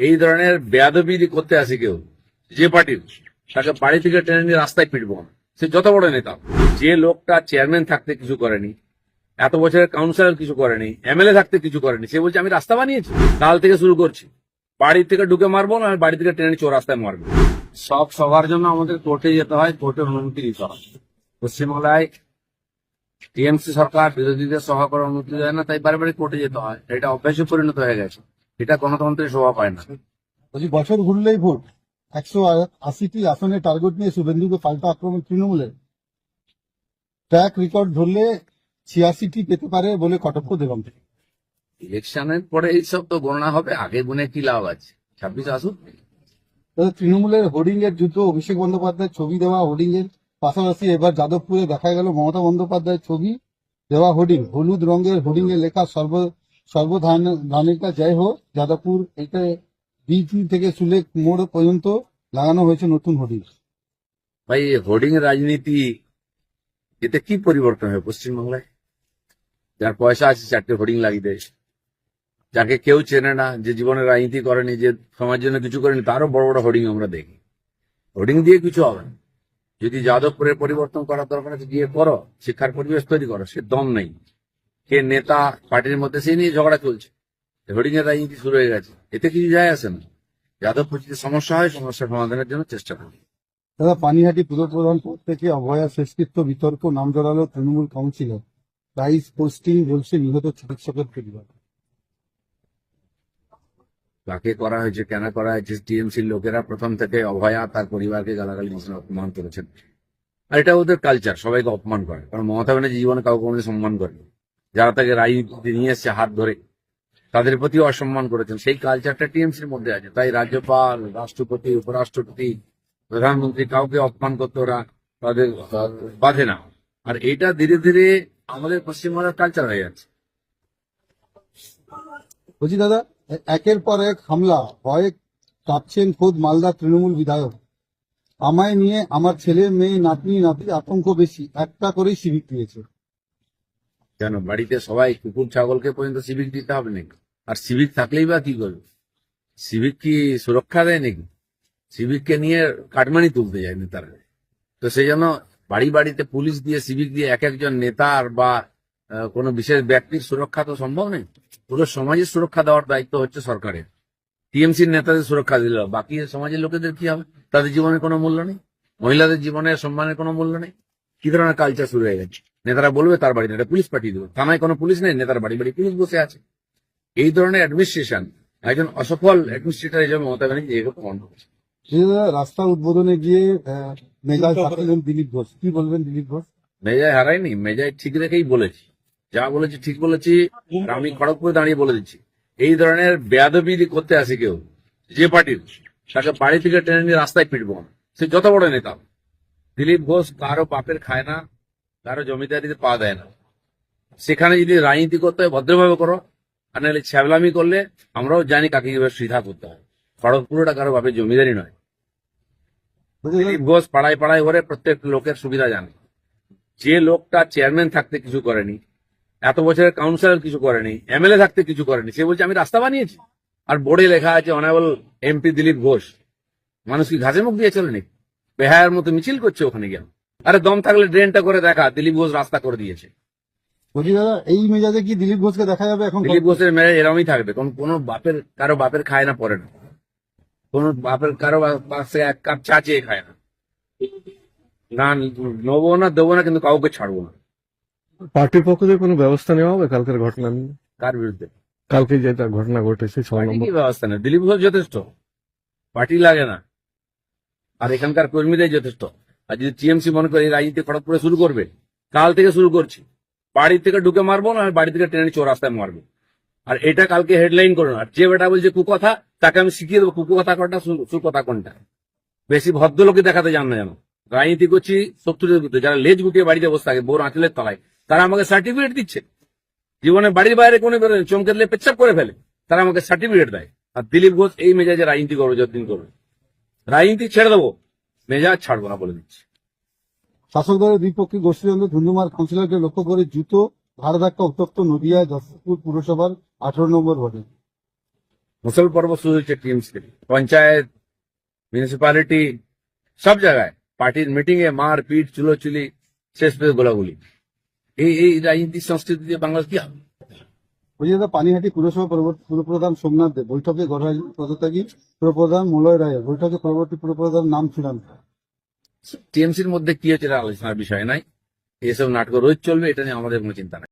এই ধরনের বেয়াদবি করতে আসে কেউ, যে পার্টির তাকে বাড়ি থেকে টেনে নিয়ে রাস্তায় পিটবো সে যত বড় নেতা, যে লোকটা চেয়ারম্যান থাকতে কিছু করেনি, এত বছরের কাউন্সিলর কিছু করেনি এমএলএ থাকতে কিছু করেনি, সে বলছে, আমি রাস্তা বানিয়েছি, কাল থেকে শুরু করছি। বাড়ি থেকে ঢুকে মারবো, না বাড়ি থেকে টেনে চোর রাস্তায় মারবো। সব সবার জন্য আমাদের কোর্টে যেতে হয়, কোর্টের অনুমতি নিতে হয়। পশ্চিমবাংলায় টিএমসি সরকার বিরোধীদের সভা করার অনুমতি দেয় না, তাই বারে বারে কোর্টে যেতে হয়। এটা অভ্যাসে পরিণত হয়ে গেছে। এটা গণতন্ত্রের শোভা পায় না। বলছি বছর ঘুরলেই ভোট। একশো আশিটি আসনের টার্গেট নিয়ে শুভেন্দুকে পাল্টা আক্রমণ তৃণমূলের। ট্র্যাক রেকর্ড ধরলে ছিয়াশিটি পেতে পারে বলে কটক্ষ দেবম। ইলেকশনের পরে এইসব তো গণনা হবে আগে গুনে কি লাভ আছে? ছাব্বিশ আসুক। তৃণমূলের হোর্ডিং এর যুদ্ধ অভিষেক বন্দ্যোপাধ্যায়ের ছবি দেওয়া হোর্ডিং এর পাশাপাশি এবার যাদবপুরে দেখা গেল মমতা বন্দ্যোপাধ্যায়ের ছবি দেওয়া হোর্ডিং হলুদ রঙের হোর্ডিং এ লেখা সর্ব সর্বধান ধানিকা জয় হোক, যাদবপুর এটা বিপি থেকে সুলেক মোড় পর্যন্ত লাগানো হয়েছে নতুন হোর্ডিং ভাই হোর্ডিং রাজনীতি, এতে কি পরিবর্তন হবে পশ্চিমবাংলায়? যার পয়সা আছে, চারটে হোর্ডিং লাগিয়ে দেয়। যাকে কেউ চেনে না, যে জীবনে রাজনীতি করেনি, যে সমাজের জন্য কিছু করেনি, তারও বড় বড় হোর্ডিং আমরা দেখি। হোর্ডিং দিয়ে কিছু হবে যদি যাদবপুরের পরিবর্তন করার দরকার আছে, গিয়ে করো। শিক্ষার পরিবেশ তৈরি করো, সে দম নেই। কে নেতা পার্টির মধ্যে সেই নিয়ে ঝগড়া চলছে। হোর্ডিং এর রাজনীতি শুরু হয়ে গেছে। এতে কিছু যায় আসে না। যাদবপুর যদি সমস্যা হয় সমস্যা সমাধানের জন্য চেষ্টা করি। দাদা পানিহাটি পুরপ্রধান পদ থেকে অভয়া শেষকৃত্য বিতর্ক নাম জড়ালো তৃণমূল কাউন্সিলর। প্রাইস পোস্টিং বলছে নিহত চিকিৎসকের পরিবার। কাকে করা হয়েছে কেন করা হয়েছে টিএমসির লোকেরা প্রথম থেকে অভয়া তার পরিবারকে গালাগালি দিয়েছেন অপমান করেছেন। আর এটা ওদের কালচার সবাইকে অপমান করে। কারণ মমতা ব্যানার্জি জীবনে কাউকে কোনোদিন সম্মান করেনি। যারা তাকে রাজনীতিতে নিয়ে এসছে হাত ধরে, তাদের প্রতি অসম্মান করেছেন। সেই কালচারটা টিএমসির মধ্যে আছে। তাই রাজ্যপাল, রাষ্ট্রপতি, উপরাষ্ট্রপতি, প্রধানমন্ত্রী কাউকে অপমান করতে ওরা তাদের, বাধে না। আর এটা ধীরে ধীরে আমাদের পশ্চিমবঙ্গের কালচার হয়ে যাচ্ছে। বলছি, দাদা, একের পর এক হামলা, ভয়ে কাঁপছেন খোদ মালদা তৃণমূল বিধায়ক। আমায় নিয়ে আমার ছেলে মেয়ে, নাতনি, নাতি আতঙ্ক বেশি, একটা করেই সিভিক পেয়েছে। কেন? বাড়িতে সবাই কুকুর, ছাগলকে পর্যন্ত সিভিক দিতে হবে নাকি? আর সিভিক থাকলেই বা কি করবে? সিভিক কি সুরক্ষা দেয় নাকি? সিভিককে নিয়ে কাটমানি তুলতে যায় নেতারা তো সেই জন্য বাড়ি বাড়িতে পুলিশ দিয়ে সিভিক দিয়ে এক একজন নেতার বা কোনো বিশেষ ব্যক্তির সুরক্ষা তো সম্ভব নেই পুরো সমাজের সুরক্ষা দেওয়ার দায়িত্ব হচ্ছে সরকারের। টিএমসির নেতাদের সুরক্ষা দিল বাকি সমাজের লোকেদের কি হবে? তাদের জীবনের কোনো মূল্য নেই? মহিলাদের জীবনের সম্মানের কোনো মূল্য নেই? কি ধরনের কালচার শুরু হয়ে গেছে? নেতারা বলবে তার বাড়ি একটা পুলিশ পাঠিয়ে দেবে। থানায় কোনো পুলিশ নেই নেতার বাড়ি বাড়ি পুলিশ বসে আছে। এই ধরনের অ্যাডমিনিস্ট্রেশন একজন অসফল অ্যাডমিনিস্ট্রেটর হিসেবে মমতা ব্যানার্জি এগুলো প্রমাণ করেছে রাস্তা উদ্বোধনে গিয়ে মেজাজ থাকলেন দিলীপ ঘোষ। কি বলবেন দিলীপ ঘোষ? মেজায় হারায়নি মেজায় ঠিক রেখেই বলেছি। যা বলেছি ঠিক বলেছি আমি খড়গপুরে দাঁড়িয়ে বলে দিচ্ছি। এই ধরনের বেয়াদবি করতে আসে কেউ যে পার্টির তাকে বাড়ি থেকে টেনে নিয়ে রাস্তায় পিটবো না। সে যত বড় নেতা দিলীপ ঘোষ কারও বাপের খায় না। কারও জমিদারিতে পা দেয় না। সেখানে যদি রাজনীতি করতে হয় ভদ্রভাবে করো আর নাহলে ছ্যাবলামি করলে আমরাও জানি কাকে কীভাবে সিধা করতে হয়। খড়গপুরটা কারও বাপের জমিদারি নয়। দিলীপ ঘোষ পাড়ায় পাড়ায় ঘরে প্রত্যেক লোকের সুবিধা জানে। যে লোকটা চেয়ারম্যান থাকতে কিছু করেনি এত বছরের কাউন্সিলর কিছু করেনি এমএলএ থাকতে কিছু করেনি সে বলছে আমি রাস্তা বানিয়েছি। আর বোর্ডে লেখা আছে অনারেবল এমপি দিলীপ ঘোষ। মানুষ কি ঘাসে মুখ দিয়ে চলে নাকি? বেহায়ের মতো মিছিল করছে ওখানে গিয়ে। আরে দম থাকলে ড্রেনটা করে দেখা দিলীপ ঘোষ রাস্তা করে দিয়েছে। বলছি দাদা এই মেজাজে কি দিলীপ ঘোষকে দেখা যাবে এখন দিলীপ ঘোষের মেরে এরমই থাকবে কোন কোনো বাপের কারও বাপের খায় না পরে না। কোন বাপের কারও বা- পাশে এক কাপ চা চেয়ে খায় না। না নেব না দেবো না কিন্তু কাউকে ছাড়বো না। পার্টির পক্ষ থেকে কোনো ব্যবস্থা নেওয়া হবে কালকের ঘটনা নিয়ে? কার বিরুদ্ধে? কালকে যেটা ঘটনা ঘটেছে ছয় নম্বর। ব্যবস্থা নেই দিলীপ ঘোষ যথেষ্ট। পার্টি লাগে না। আর এখানকার কর্মীদের যথেষ্ট। আর যদি টিএমসি মনে করে রাজনীতি খড়গপুরে শুরু করবে, কাল থেকে শুরু করছি। বাড়ি থেকে ঢুকে মারবো না, বাড়ি থেকে ট্রেনে চোর রাস্তায় মারবো। আর এটা কালকে হেডলাইন করো আর যে বেটা বলছে কুকথা, তাকে আমি শিখিয়ে দেবো কুকথা কোনটা সুকথা কোনটা। বেশি ভদ্রলোকে দেখাতে যান না জানো রাজনীতি করছি শত্রুদের বিরুদ্ধে যারা লেজ গুটিয়ে বাড়িতে বসে থাকে, বোর আঁচলের তলায়, তারা আমাকে সার্টিফিকেট দিচ্ছে। জীবনে বাড়ির বাইরে কোনো বেরোয় চমকে দিলে পেচ্ছাপ করে ফেলে, তারা আমাকে সার্টিফিকেট দেয়। আর দিলীপ ঘোষ এই মেজাজে রাজনীতি করবে, যতদিন করবে। রাজনীতি ছেড়ে দেবো। মেজাজ ছাড়বো না বলে দিচ্ছি। শাসক দলের বিপক্ষে গোষ্ঠীদ্বন্দ্ব ধুন্ধুমার কাউন্সিলরকে লক্ষ্য করে জুতো ভাড়া ধাক্কা উত্তপ্ত নদিয়া যশোরপুর পুরসভার আঠারো নম্বর ওয়ার্ডে। মুসল পর্ব শুরু হচ্ছে টিএমসি পঞ্চায়েত মিউনিসিপ্যালিটি সব জায়গায় পার্টির মিটিং এ মার পিট চুলোচুলি শেষ পেয়ে গোলাগুলি। এই এই রাজনীতির সংস্কৃতি দিয়ে বাংলাদেশ কি হবে? যে পানিহাটি পুরসভা পুরপ্রধান সোমনাথ দেব বৈঠকে গড়াই পদত্যাগী পুরপ্রধান মলয় রায়ের বৈঠকে পরবর্তী পুরপ্রধান নাম চূড়ান্ত টিএমসির মধ্যে কি হচ্ছে আলোচনার বিষয় নাই। এসব নাটক রোজ চলবে, এটা নিয়ে আমাদের কোনো চিন্তা নাই।